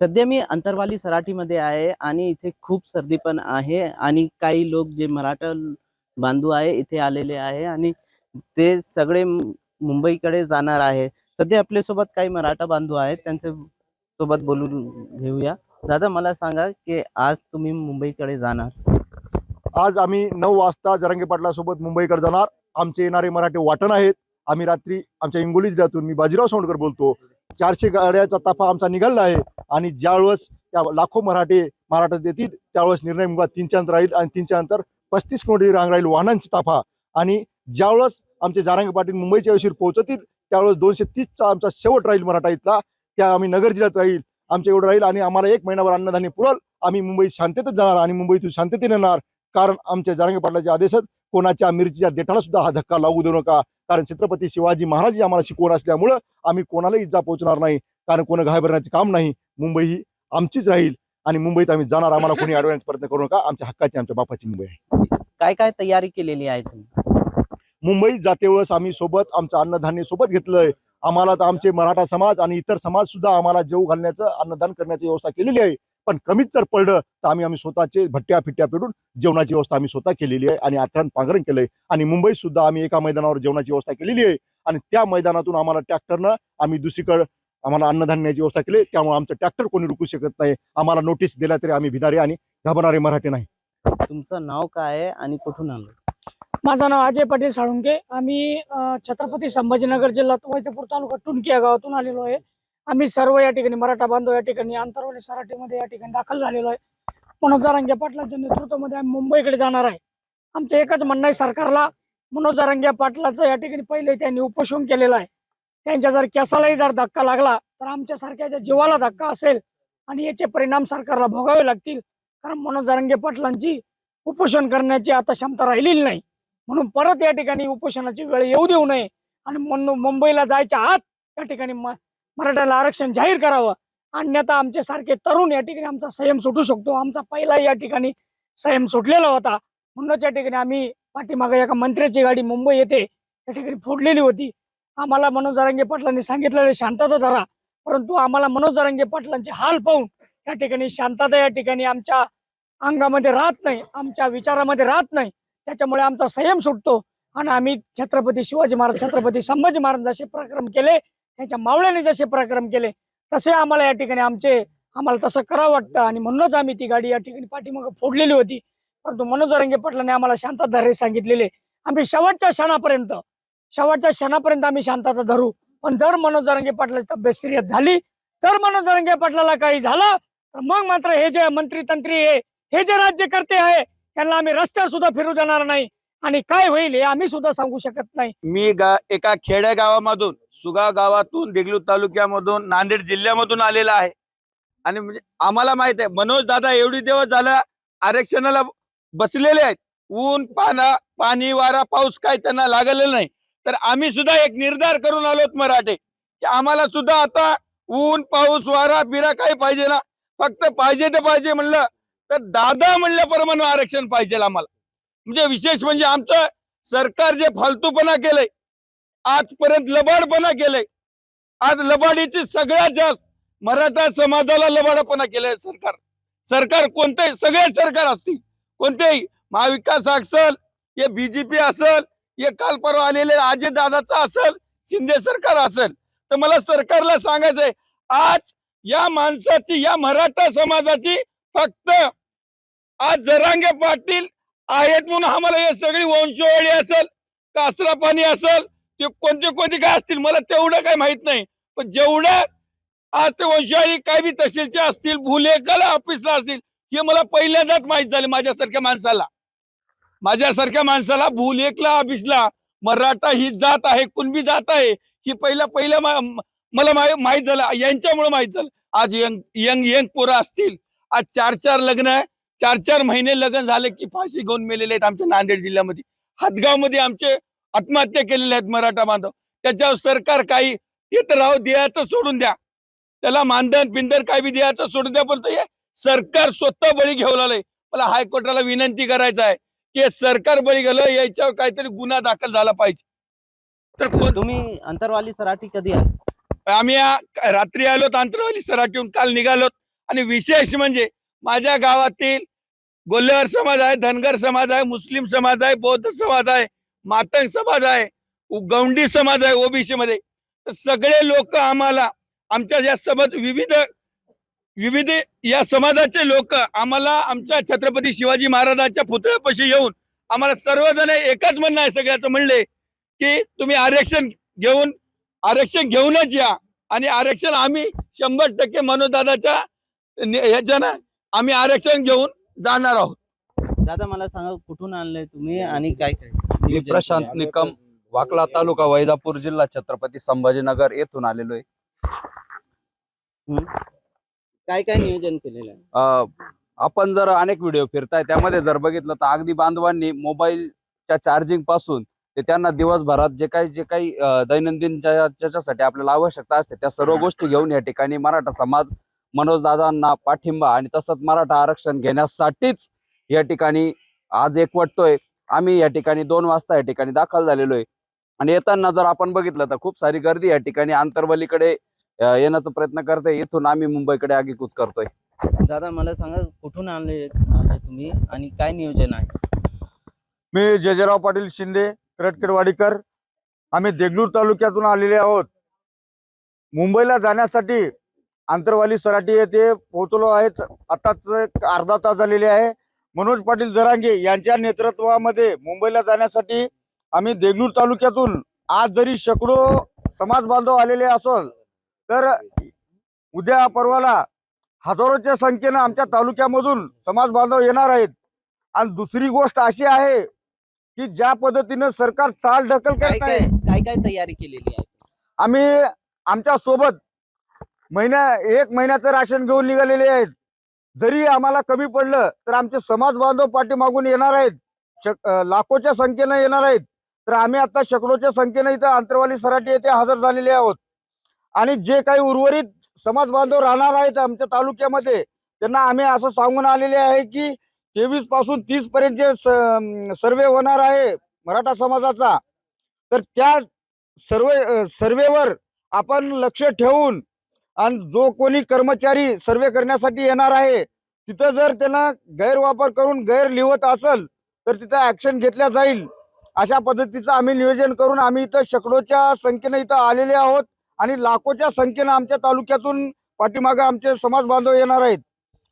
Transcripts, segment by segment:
सध्या मी अंतरवाली सराठीमध्ये आहे आणि इथे खूप सर्दी पण आहे आणि काही लोक जे मराठा बांधू आहे इथे आलेले आहे आणि ते सगळे मुंबईकडे जाणार आहे. सध्या आपल्यासोबत काही मराठा बांधव आहेत त्यांच्यासोबत बोलून घेऊया. दादा मला सांगा की आज तुम्ही मुंबईकडे जाणार? आज आम्ही नऊ वाजता जरंगे पाटलासोबत मुंबईकडे जाणार. आमचे येणारे मराठी वाटण आहेत. आम्ही रात्री आमच्या हिंगोली जिल्ह्यातून मी बाजीराव सोंडकर बोलतो. चारशे गाड्याचा ताफा आमचा निघाला आहे. आणि ज्यावेळेस त्या लाखो मराठे महाराष्ट्रात येतील त्यावेळेस निर्णय मुगा तीनच्या अंतर राहील आणि तीनच्या अंतर पस्तीस किलोमीटर रांग राहील वाहनांची ताफा आणि ज्यावेळेस आमचे जारांगे पाटील मुंबईच्या उशीर पोहोचतील त्यावेळेस दोनशे तीसचा आमचा शेवट राहील मराठा इथला. त्या आम्ही नगर जिल्ह्यात राहील आमच्या एवढं राहील आणि आम्हाला एक महिनाभर अन्नधान्य पुरल. आम्ही मुंबईत शांततेत जाणार आणि मुंबईतून शांततेने येणार. कारण आमच्या जारंगे पाटलाच्या आदेशात कोणाच्या मिरचीच्या देठाला सुद्धा हा धक्का लागू देऊ नका. कारण छत्रपती शिवाजी महाराज आम्हाला शिकवण असल्यामुळं आम्ही कोणालाही इजा पोहोचणार नाही. कारण कोण घाबरण्याचे काम नाही. मुंबई ही आमचीच राहील आणि मुंबईत आम्ही जाणार. आम्हाला कोणी अडवण्याचा प्रयत्न करू नका. आमच्या हक्काची आमच्या बापाची मुंबई आहे. काय काय तयारी केलेली आहे तुम्ही? मुंबईत जाते वेळेस आम्ही सोबत आमचं अन्नधान्य सोबत घेतलंय. आम्हाला तर आमचे मराठा समाज आणि इतर समाज सुद्धा आम्हाला जेव घालण्याचं अन्नदान करण्याची व्यवस्था केलेली आहे. पण कमीच जर पडलं तर आम्ही आम्ही स्वतःचे भट्ट्या फिट्ट्या पेटून जेवणाची व्यवस्था आम्ही स्वतः केलेली आहे आणि आठवण पांघरण केलंय. आणि मुंबईत सुद्धा आम्ही एका मैदानावर जेवणाची व्यवस्था केलेली आहे आणि त्या मैदानातून आम्हाला ट्रॅक्टरनं आम्ही दुसरीकडे आम्हाला अन्नधान्याची व्यवस्था केली त्यामुळे आमचं ट्रॅक्टर कोणी रुकू शकत नाही. आम्हाला नोटीस दिल्या तरी आम्ही भिणारे आणि घाबरणारे मराठी नाही. तुमचं नाव काय आहे आणि कुठून आलं माझं नाव अजय पाटील साळुंके. आम्ही अ, छत्रपती संभाजीनगर जिल्हा वैजापूर तालुका टुनकी या गावातून आलेलो आहे. आम्ही सर्व या ठिकाणी मराठा बांधव या ठिकाणी आंतरवाली सराठीमध्ये या ठिकाणी दाखल झालेलो आहे. मनोज जारांगे पाटलांच्या नेतृत्वामध्ये आम्ही मुंबईकडे जाणार आहे. आमचं एकच म्हणणं आहे सरकारला मनोज जारांगे पाटलाचं या ठिकाणी पहिले त्यांनी उपोषण केलेलं आहे. त्यांच्या जर केसालाही जर धक्का लागला तर आमच्यासारख्या ज्या जीवाला धक्का असेल आणि याचे परिणाम सरकारला भोगावे लागतील कारण मनोज जारंगे पाटलांची उपोषण करण्याची आता क्षमता राहिलेली नाही. म्हणून परत या ठिकाणी उपोषणाची वेळ येऊ देऊ नये आणि म्हणून मुंबईला जायच्या आत या ठिकाणी मराठ्याला आरक्षण जाहीर करावं. अन्यथा आमच्यासारखे सारखे तरुण या ठिकाणी आमचा संयम सुटू शकतो. आमचा पहिला या ठिकाणी संयम सुटलेला होता. म्हणूनच या ठिकाणी आम्ही पाठीमागे एका मंत्र्याची गाडी मुंबई येथे या ठिकाणी फोडलेली होती. आम्हाला मनोज जरांगे पाटलांनी सांगितलेलं शांतता धरा. परंतु आम्हाला मनोज जरांगे पाटलांचे हाल पाहून या ठिकाणी शांतता या ठिकाणी आमच्या अंगामध्ये राहत नाही आमच्या विचारामध्ये राहत नाही. त्याच्यामुळे आमचा संयम सुटतो. आणि आम्ही छत्रपती शिवाजी महाराज छत्रपती संभाजी महाराज जसे पराक्रम केले. त्यांच्या मावळ्याने जसे पराक्रम केले तसे आम्हाला या ठिकाणी आमचे आम्हाला तसं करावं वाटतं. आणि म्हणूनच आम्ही ती गाडी या ठिकाणी पाठीमागं फोडलेली होती. परंतु मनोज रंगे पाटलांनी आम्हाला शांतता धरे सांगितलेले. आम्ही शेवटच्या क्षणापर्यंत शेवटच्या क्षणापर्यंत आम्ही शांतता धरू. पण जर मनोज रंगे पाटलाची तब्येत सिरियस झाली जर मनोज रंगे पाटलाला काही झालं तर मग मात्र हे जे मंत्री तंत्री आहे हे जे राज्यकर्ते आहे त्यांना आम्ही रस्त्यावर सुद्धा फिरू देणार नाही. आणि काय होईल हे आम्ही सुद्धा सांगू शकत नाही. मी गा एका खेड्या गावामधून सुगाव गावातून देगलूर तालुक्यामधून नांदेड जिल्ह्यामधून आलेला आहे. आणि म्हणजे आम्हाला माहीत आहे मनोज दादा एवढी दिवस झाला आरक्षणाला बसलेले आहेत. ऊन पाना पाणी वारा पाऊस काय त्यांना लागलेलं नाही. तर आम्ही सुद्धा एक निर्धार करून आलोत मराठे की आम्हाला सुद्धा आता ऊन पाऊस वारा बिरा काही पाहिजे ना. फक्त पाहिजे ते पाहिजे म्हणलं तर दादा म्हणल्याप्रमाणे आरक्षण पाहिजे आम्हाला. म्हणजे विशेष म्हणजे आमचं सरकार जे फालतूपणा केलंय आजपर्यंत लबाडपणा केलाय. आज लबाडीची सगळ्यात जास्त मराठा समाजाला लबाडपणा केलाय सरकार. सरकार कोणते सगळे सरकार असतील. कोणतेही महाविकास असेल हे बीजेपी असेल हे काल परवा आलेले अजय दादाचा असेल शिंदे सरकार असेल. तर मला सरकारला सांगायचंय आज या माणसाची या मराठा समाजाची फक्त आज जरांगे पाटील आहेत म्हणून आम्हाला हे सगळी वंशवाळी असेल कासरा पाणी असेल ते कोणते कोणते काय असतील मला तेवढं काय माहीत नाही. पण जेवढ्या आज ते वंशवाडी काय बी तहसीलचे असतील भुलेकला ऑफिसला असतील हे मला पहिल्यांदाच माहीत झाले माझ्यासारख्या माणसाला. माझ्यासारख्या माणसाला भूलेखला ऑफिसला मराठा ही जात आहे कुणबी जात आहे ही पहिल्या पहिल्या मला माहीत माहीत झालं यांच्यामुळे माहीत झालं. आज यंग यंग यंग पोरं असतील. आज चार चार लग्न आहे. चार चार महिने लग्न झाले की फाशी घेऊन मेलेले आहेत आमच्या नांदेड जिल्ह्यामध्ये. हातगावमध्ये आमचे आत्महत्या केलेले आहेत मराठा बांधव. त्याच्यावर सरकार काही येत राहू द्यायचं सोडून द्या. त्याला मानधन पिंधन काय बी द्यायचं सोडून द्या पण हे सरकार स्वतः बळी घेऊन आलंय. मला हायकोर्टाला विनंती करायचं आहे की हे सरकार बळी गेलं याच्यावर काहीतरी गुन्हा दाखल झाला पाहिजे. तर तुम्ही अंतरवाली सराठी कधी आले? आम्ही रात्री आलो तांत्रवाली सराठीहून काल निघालो. आणि विशेष म्हणजे माझ्या गावातील गोल्हेवार समाज आहे धनगर समाज आहे मुस्लिम समाज आहे बौद्ध समाज आहे मातंग समाज आहे गौंडी समाज आहे ओबीसी मध्ये सगळे लोक आम्हाला आमच्या या समाज विविध विविध या समाजाचे लोक आम्हाला आमच्या छत्रपती शिवाजी महाराजांच्या पुतळ्यापाशी येऊन आम्हाला सर्वजण एकच म्हणणं आहे सगळ्याचं म्हणले की तुम्ही आरक्षण घेऊन आरक्षण घेऊनच या. आणि आरक्षण आम्ही शंभर टक्के मनोदादाच्या ह्याच्यानं आम्ही आरक्षण घेऊन जाणार आहोत. दादा मला सांगा कुठून आणलंय तुम्ही आणि काय काय मी नियोजन प्रशांत? निकम वाकला तालुका वैजापूर जिल्हा छत्रपती संभाजीनगर येथून आलेलो आहे काय काय नियोजन केलेलं आहे? आपण जर अनेक व्हिडिओ फिरताय त्यामध्ये जर बघितलं तर अगदी बांधवांनी मोबाईलच्या चार्जिंगपासून ते त्यांना दिवसभरात जे काही जे काही दैनंदिन ज्या- ज्याच्यासाठी आपल्याला आवश्यकता असते त्या सर्व गोष्टी घेऊन या ठिकाणी मराठा समाज मनोज दादांना पाठिंबा आणि तसंच मराठा आरक्षण घेण्यासाठीच या ठिकाणी आज एकवटतोय. आम्ही या ठिकाणी दोन वाजता या ठिकाणी दाखल झालेलो आहे आणि येताना जर आपण बघितलं तर खूप सारी गर्दी या ठिकाणी आंतरवलीकडे येण्याचा प्रयत्न करते इथून आम्ही मुंबईकडे आगीकूच करतोय. दादा मला सांगा कुठून आणले आले तुम्ही आणि काय नियोजन आहे? मी जयजयराव पाटील शिंदे करटकेडवाडीकर आम्ही देगलूर तालुक्यातून आलेले आहोत. मुंबईला जाण्यासाठी आंतरवाली सराटी येथे पोहोचलो आहेत. आताच अर्धा तास झालेले आहे. मनोज पाटील जरांगे यांच्या नेतृत्वामध्ये मुंबईला जाण्यासाठी आम्ही देगलूर तालुक्यातून आज जरी शेकडो समाज बांधव आलेले असल तर उद्या परवाला हजारोच्या संख्येनं आमच्या तालुक्यामधून समाज बांधव येणार आहेत. आणि दुसरी गोष्ट अशी आहे की ज्या पद्धतीनं सरकार चाल ढकल काय करत काय आहे काय काय तयारी केलेली आहे? आम्ही आमच्यासोबत महिन्या एक महिन्याचं राशन घेऊन निघालेले आहेत. जरी आम्हाला कमी पडलं तर आमचे समाज बांधव पाठीमागून येणार आहेत. शक- लाखोच्या संख्येनं येणार आहेत. तर आम्ही आता शेकडोच्या संख्येनं इथं आंतरवाली सराटी येथे हजर झालेले आहोत. आणि जे काही उर्वरित समाज बांधव राहणार आहेत आमच्या तालुक्यामध्ये त्यांना आम्ही असं सांगून आलेले आहे की तेवीसपासून तीस पर्यंत जे सर्वे होणार आहे मराठा समाजाचा तर त्या सर्वे सर्वेवर आपण लक्ष ठेवून आणि जो कोणी कर्मचारी सर्वे करण्यासाठी येणार आहे तिथं जर त्यांना गैरवापर करून गैर लिहत असेल तर तिथं ऍक्शन घेतल्या जाईल. अशा पद्धतीचं आम्ही नियोजन करून आम्ही इथं शेकडोच्या संख्येनं इथं आलेले आहोत आणि लाखोच्या संख्येनं आमच्या तालुक्यातून पाठीमागं आमचे समाज बांधव येणार आहेत.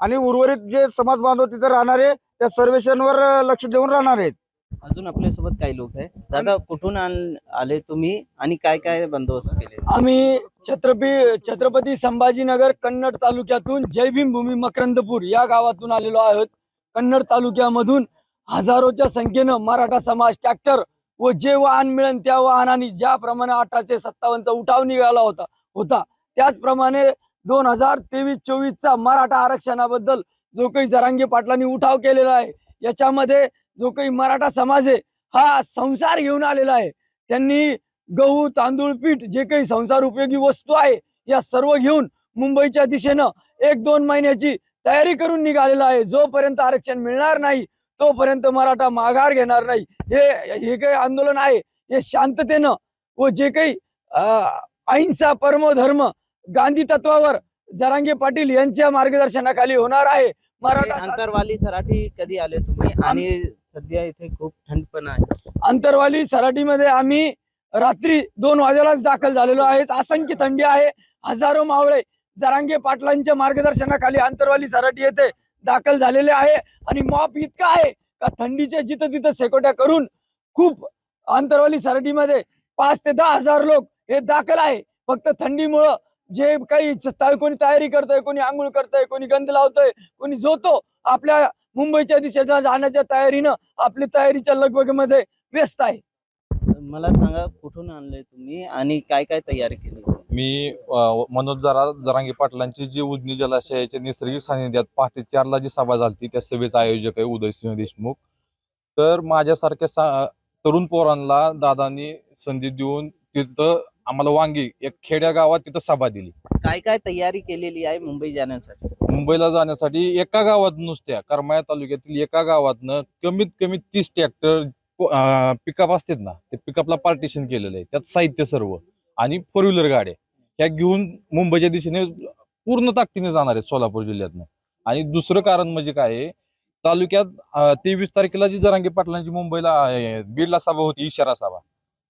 आणि उर्वरित जे समाज बांधव तिथं राहणारे त्या सर्वेक्षणवर लक्ष देऊन राहणार आहेत. अजून आपल्यासोबत काही लोक आहे दादा कुठून आण- आले तुम्ही आणि काय काय बंदोबस्त केले? आम्ही छत्रपती छत्रपती संभाजीनगर कन्नड तालुक्यातून जय भीम भूमी मकरंदपूर या गावातून आलेलो आहोत. कन्नड तालुक्यामधून हजारोच्या संख्येनं मराठा समाज ट्रॅक्टर व जे वाहन मिळेल त्या वाहनाने ज्याप्रमाणे अठराशे सत्तावन्नचा उठाव निघाला होता होता त्याचप्रमाणे दोन हजार तेवीस चोवीसचा मराठा आरक्षणाबद्दल जो काही जरांगे पाटलांनी उठाव केलेला आहे याच्यामध्ये जो काही मराठा समाज आहे हा संसार घेऊन आलेला आहे. त्यांनी गहू तांदूळ पीठ जे काही संसार उपयोगी वस्तू आहे या सर्व घेऊन मुंबईच्या दिशेनं एक दोन महिन्याची तयारी करून निघालेला आहे. जोपर्यंत आरक्षण मिळणार नाही तोपर्यंत मराठा माघार घेणार नाही. हे हे काही आंदोलन आहे. हे शांततेनं व जे काही अहिंसा परमो धर्म गांधी तत्वावर जरांगे पाटील यांच्या मार्गदर्शनाखाली होणार आहे. मराठा अंतरवाली सराठी कधी आले तुम्ही? आणि सध्या इथे खूप थंड पण आहे. अंतरवाली सराटीमध्ये आम्ही रात्री दोन वाजेलाच दाखल झालेलो आहेत. असंख्य थंडी आहे. हजारो मावळे जरांगे पाटलांच्या मार्गदर्शनाखाली अंतरवाली सराटी येथे दाखल झालेले आहे. आणि मॉप इतका आहे का थंडीच्या जिथं तिथं शेकोट्या करून खूप अंतरवाली सराटीमध्ये पाच ते दहा हजार लोक हे दाखल आहे. फक्त थंडीमुळं जे काही कोणी तयारी करतोय कोणी आंघोळ करतोय कोणी गंध लावतोय कोणी जोतो आपल्या मुंबईच्या दिशेला जाण्याच्या तयारीनं आपली तयारीच्या लगबगमध्ये व्यस्त आहे. मला सांगा कुठून आणले तुम्ही आणि काय काय तयारी केली? मी मनोज जरा जरांगे पाटलांची जी उजनी जलाशयाच्या नैसर्गिक सानिध्यात पहाटे चारला जी सभा झाली त्या सभेचा आयोजक आहे उदयसिंह देशमुख. तर माझ्यासारख्या सा तरुण पोरांना दादांनी संधी देऊन तिथं आम्हाला वांगी एक खेड्या गावात तिथं सभा दिली. काय काय तयारी केलेली आहे मुंबई जाण्यासाठी? मुंबईला जाण्यासाठी एका गावात नुसत्या करमाया तालुक्यातील एका गावातनं कमीत कमी तीस ट्रॅक्टर पिकअप असतात ना ते पिकअपला पार्टिशन केलेलं आहे. त्यात साहित्य सर्व आणि फोर व्हीलर गाड्या ह्या घेऊन मुंबईच्या दिशेने पूर्ण ताकदीने जाणार आहेत सोलापूर जिल्ह्यातनं. आणि दुसरं कारण म्हणजे काय तालुक्यात तेवीस तारखेला जी जरांगे पाटलांची मुंबईला अं, बीडला सभा होती इशारा सभा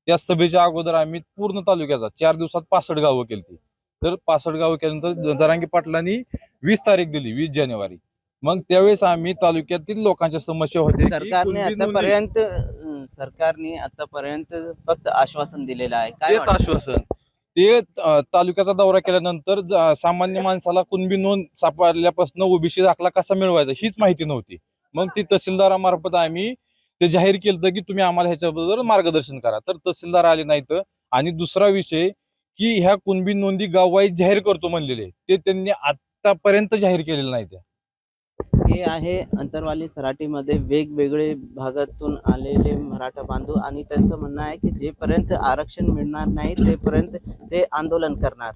त्या सभेच्या अगोदर आम्ही पूर्ण तालुक्याचा चार दिवसात पासष्ट गावं केली तर पासष्ट गावं केल्यानंतर जरांगे पाटलांनी वीस तारीख दिली वीस जानेवारी. मग त्यावेळेस आम्ही तालुक्यातील लोकांच्या समस्या होत्या. सरकारने आतापर्यंत सरकारने आतापर्यंत फक्त आश्वासन दिलेलं आहे. काय तेच? आश्वासन. ते तालुक्याचा दौरा केल्यानंतर सामान्य माणसाला कुणबी नोंद सापडल्यापासून ओबीसी दाखला कसा मिळवायचा हीच माहिती नव्हती. मग ती तहसीलदारामार्फत आम्ही ते जाहीर केलं होतं की तुम्ही आम्हाला ह्याच्याबद्दल मार्गदर्शन करा. तर तहसीलदार आले नाहीत. आणि दुसरा विषय की ह्या कुणबी नोंदी गाववाईज जाहीर करतो म्हणलेले. ते त्यांनी आतापर्यंत जाहीर केलेलं नाही ते हे आहे अंतरवाली सराटीमध्ये वेगवेगळे भागातून आलेले मराठा बांधव आणि त्यांचं म्हणणं आहे की जेपर्यंत आरक्षण मिळणार नाही तेपर्यंत ते आंदोलन करणार.